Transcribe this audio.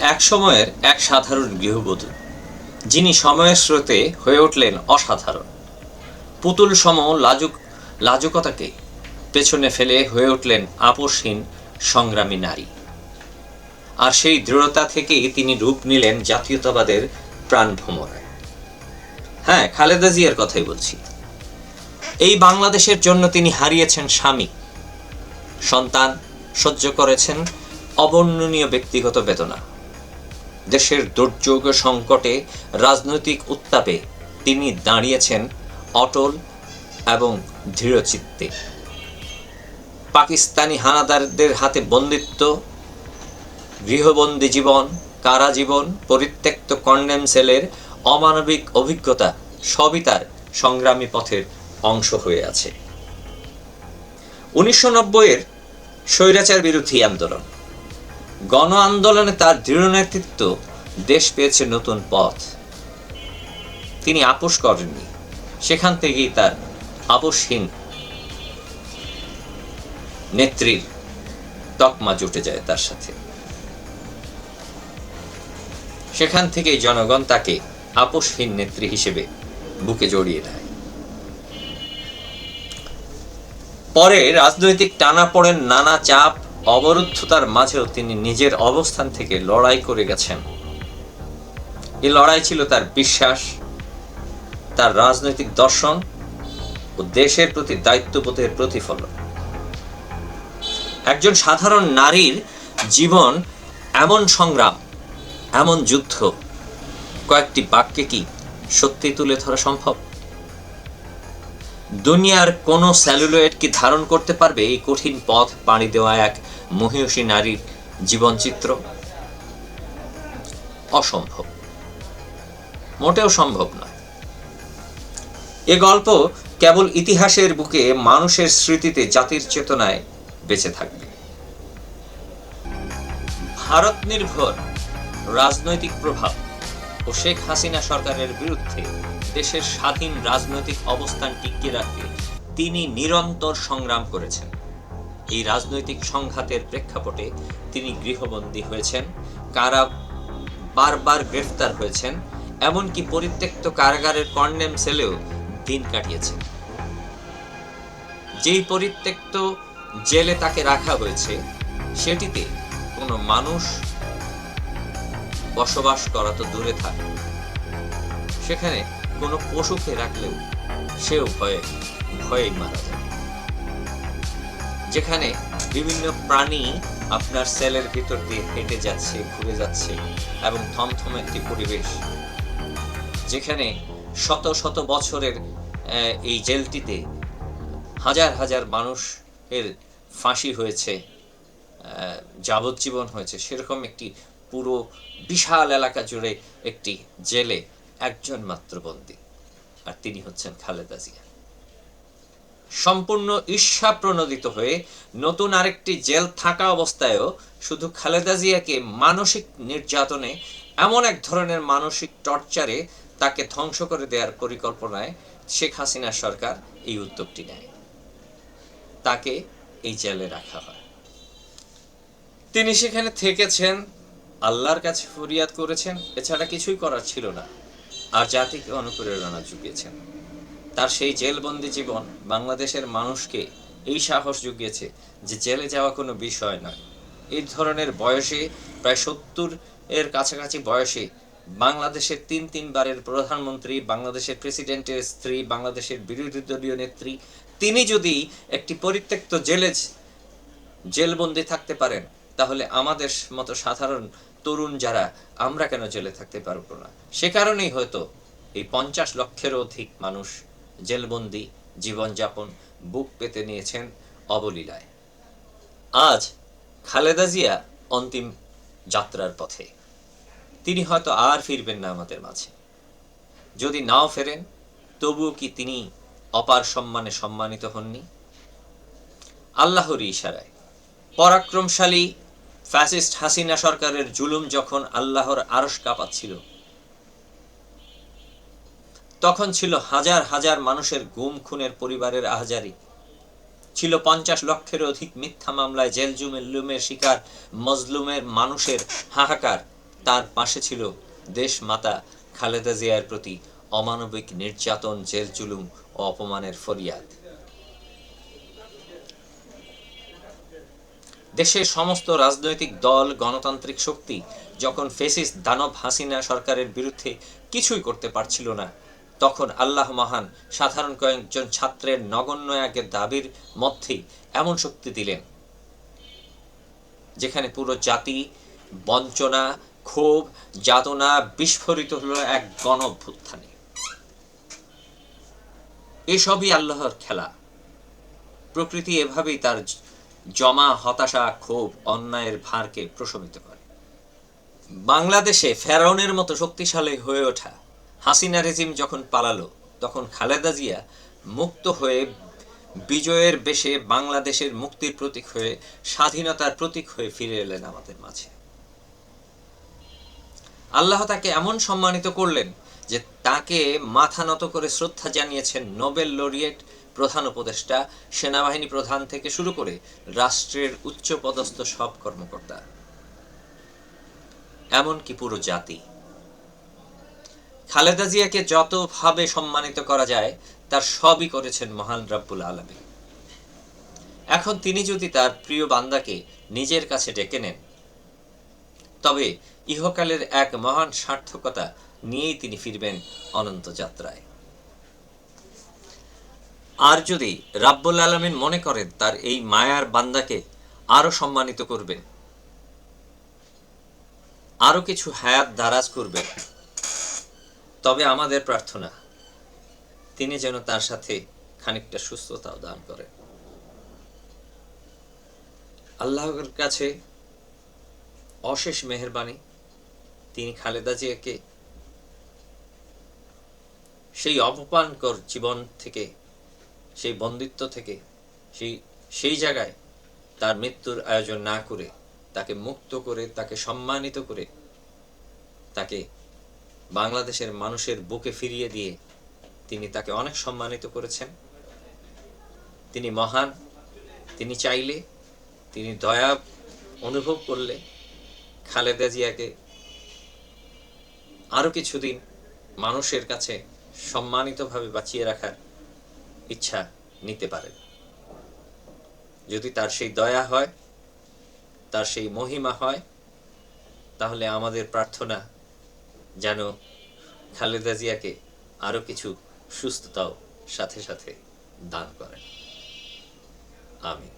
এক সময়ের এক সাধারণ গৃহবধূ, যিনি সময়ের স্রোতে হয়ে উঠলেন অসাধারণ। পুতুল সম লাজুক, লাজুকতাকে পেছনে ফেলে হয়ে উঠলেন আপসহীন সংগ্রামী নারী। আর সেই দৃঢ়তা থেকেই তিনি রূপ নিলেন জাতীয়তাবাদের প্রাণ ভ্রমরায় হ্যাঁ খালেদা জিয়ার কথাই বলছি। এই বাংলাদেশের জন্য তিনি হারিয়েছেন স্বামী। সন্তান সহ্য করেছেন অবর্ণনীয় ব্যক্তিগত বেদনা। দেশের দুর্যোগ সংকটে রাজনৈতিক উত্তাপে তিনি দাঁড়িয়েছেন অটল এবং দৃঢ়চিত্তে। পাকিস্তানি হানাদারদের হাতে বন্দিত্ব, গৃহবন্দী জীবন, কারা জীবন, পরিত্যক্ত কন্ডেম সেলের অমানবিক অভিজ্ঞতা সবই তার সংগ্রামী পথের অংশ হয়ে আছে। উনিশশো নব্বইয়ের স্বৈরাচার বিরোধী আন্দোলন। গণ আন্দোলনে তার দৃঢ় নেতৃত্ব দেশ পেয়েছে নতুন পথ। তিনি আপোষ করেননি। সেখান থেকেই তার আপোষহীন নেত্রীর তকমা জুটে যায় তার সাথে। সেখান থেকেই জনগণ তাকে আপোষহীন নেত্রী হিসেবে বুকে জড়িয়ে নেয়। পরে রাজনৈতিক টানাপোড়েন নানা চাপ অবরুদ্ধতার মাঝেও তিনি নিজের অবস্থান থেকে লড়াই করে গেছেন। এই লড়াই ছিল তার বিশ্বাস, তার রাজনৈতিক দর্শন ও দেশের প্রতি দায়িত্ববোধের প্রতিফলন। একজন সাধারণ নারীর জীবন এমন সংগ্রাম, এমন যুদ্ধ, কয়েকটি বাক্যে কি সত্যি তুলে ধরা সম্ভব? দুনিয়ার কোন স্যালুলয়েড কি ধারণ করতে পারবে এই কঠিন পথ পাড়ি দেওয়া এক মহিষী নারীর জীবনচিত্র? অসম্ভব। মোটেও সম্ভব নয়। এ গল্প কেবল ইতিহাসের বুকে মানুষের স্মৃতিতে জাতির চেতনায় বেঁচে থাকবে। ভারত নির্ভর রাজনৈতিক প্রভাব ও শেখ হাসিনা সরকারের বিরুদ্ধে দেশের স্বাধীন রাজনৈতিক অবস্থান টিকিয়ে রাখতে তিনি নিরন্তর সংগ্রাম করেছেন। এই রাজনৈতিক সংঘাতের প্রেক্ষাপটে তিনি গৃহবন্দী হয়েছেন কারা বারবার গ্রেফতার হয়েছেন, এমনকি পরিত্যক্ত কারাগারের কন্ডেম সেলেও দিন কাটিয়েছেন। যেই পরিত্যক্ত জেলে তাকে রাখা হয়েছে, সেটিতে কোনো মানুষ বসবাস করা তো দূরে থাকে। সেখানে কোনো পশুকে রাখলেও সেও ভয়ে, ভয়েই মারা যায়। যেখানে বিভিন্ন প্রাণী আপনার সেলের ভিতর দিয়ে হেঁটে যাচ্ছে, ঘুরে যাচ্ছে এবং থমথম একটি পরিবেশ। যেখানে শত শত বছরের এই জেলটিতে হাজার হাজার মানুষ এর ফাঁসি হয়েছে যাবজ্জীবন হয়েছে। সেরকম একটি পুরো বিশাল এলাকা জুড়ে একটি জেলে একজন মাত্র বন্দী, আর তিনি হচ্ছেন খালেদা জিয়া। সম্পূর্ণ ঈর্ষা প্রণোদিত হয়ে নতুন আরেকটি জেল থাকা অবস্থায়ও শুধু খালেদা জিয়াকে মানসিক নির্যাতনে এমন এক ধরনের মানসিক টর্চারে তাকে ধ্বংস করে দেওয়ার পরিকল্পনায় শেখ হাসিনা সরকার এই উদ্যোগটি নেয়। তাকে এই জেলে রাখা হয়। তিনি সেখানে থেকেছেন, আল্লাহর কাছে ফরিয়াদ করেছেন, এছাড়া কিছুই করার ছিল না। আর জাতিকে অনুপ্রেরণা জুগিয়েছেন তার সেই জেলবন্দি জীবন বাংলাদেশের মানুষকে এই সাহস জুগিয়েছে যে জেলে যাওয়া কোনো বিষয় নয়। এই ধরনের বয়সে, প্রায় সত্তর এর কাছাকাছি বয়সে বাংলাদেশের তিন তিনবারের প্রধানমন্ত্রী, বাংলাদেশের প্রেসিডেন্টের স্ত্রী, বাংলাদেশের বিরোধী দলীয় নেত্রী, তিনি যদি একটি পরিত্যক্ত জেলে, জেলবন্দি থাকতে পারেন, তাহলে আমাদের মতো সাধারণ তরুণ যারা, আমরা কেন জেলে থাকতে পারব না? সে কারণেই হয়তো এই পঞ্চাশ লক্ষের অধিক মানুষ জেলবন্দি, জীবনযাপন, বুক পেতে নিয়েছেন অবলীলায়। আজ খালেদা জিয়া অন্তিম যাত্রার পথে। তিনি হয়তো আর ফিরবেন না আমাদের মাঝে। যদি নাও ফেরেন, তবুও কি তিনি অপার সম্মানে সম্মানিত হননি? আল্লাহরই ইশারায় পরাক্রমশালী ফ্যাসিস্ট হাসিনা সরকারের জুলুম যখন আল্লাহর আরশ কাঁপাচ্ছিল, তখন ছিল হাজার হাজার মানুষের গুম খুনের পরিবারের আহাজারি। ছিল পঞ্চাশ লক্ষের অধিক মিথ্যা মামলায় জেল জুমের শিকার, মজলুমের মানুষের হাহাকার। তার পাশে ছিল দেশ মাতা খালেদা জিয়ার প্রতি অমানবিক নির্যাতন, জেল জুলুম ও অপমানের ফরিয়াদ। দেশের সমস্ত রাজনৈতিক দল, গণতান্ত্রিক শক্তি যখন ফেসিস দানব হাসিনা সরকারের বিরুদ্ধে কিছুই করতে পারছিল না, তখন আল্লাহ মহান সাধারণ কয়েকজন ছাত্রের নগণ্য একের দাবির মধ্যেই এমন শক্তি দিলেন, যেখানে পুরো জাতি বঞ্চনা, ক্ষোভ, যাতনা বিস্ফোরিত হলো এক গণ অভ্যুত্থানে এসবই আল্লাহর খেলা। প্রকৃতি এভাবেই তার জমা হতাশা ক্ষোভ অন্যায়ের ভারকে প্রশমিত করে। বাংলাদেশে ফেরাউনের মতো শক্তিশালী হয়ে ওঠা হাসিনা রেজিম যখন পালালো, তখন খালেদা জিয়া মুক্ত হয়ে বিজয়ের বেশে বাংলাদেশের মুক্তির প্রতীক হয়ে, স্বাধীনতার প্রতীক হয়ে ফিরে এলেন আমাদের মাঝে। আল্লাহ তাকে এমন সম্মানিত করলেন যে তাকে মাথা নত করে শ্রদ্ধা জানিয়েছেন নোবেল লরিয়েট প্রধান উপদেষ্টা, সেনাবাহিনী প্রধান থেকে শুরু করে রাষ্ট্রের উচ্চ পদস্থ সব কর্মকর্তা। এমনকি পুরো জাতি। খালেদা জিয়াকে যতভাবে সম্মানিত করা যায়, তার সবই করেছেন মহান রাব্বুল আলমী এখন তিনি যদি তার প্রিয় বান্দাকে নিজের কাছে ডেকে নেন, তবে ইহকালের এক মহান সার্থকতা নিয়েই তিনি ফিরবেন অনন্ত যাত্রায়। আর যদি রাব্বুল আলমিন মনে করেন তার এই মায়ার বান্দাকে আরও সম্মানিত করবেন আরও কিছু হায়াত দারাজ করবেন তবে আমাদের প্রার্থনা, তিনি যেন তার সাথে খানিকটা সুস্থতাও দান করেন। আল্লাহর কাছে অশেষ মেহেরবানি, তিনি খালেদা জিয়াকে সেই অপমানকর জীবন থেকে সেই বন্দিত্ব থেকে, সেই সেই জায়গায় তার মৃত্যুর আয়োজন না করে, তাকে মুক্ত করে, তাকে সম্মানিত করে, তাকে বাংলাদেশের মানুষের বুকে ফিরিয়ে দিয়ে তিনি তাকে অনেক সম্মানিত করেছেন। তিনি মহান, তিনি চাইলে, তিনি দয়া অনুভব করলে খালেদা জিয়াকে আরও কিছুদিন মানুষের কাছে সম্মানিতভাবে বাঁচিয়ে রাখার ইচ্ছা নিতে পারেন যদি তার সেই দয়া হয়, তার সেই মহিমা হয়, তাহলে আমাদের প্রার্থনা যেন খালেদা জিয়াকে আরও কিছু সুস্থতাও সাথে সাথে দান করেন। আমিন।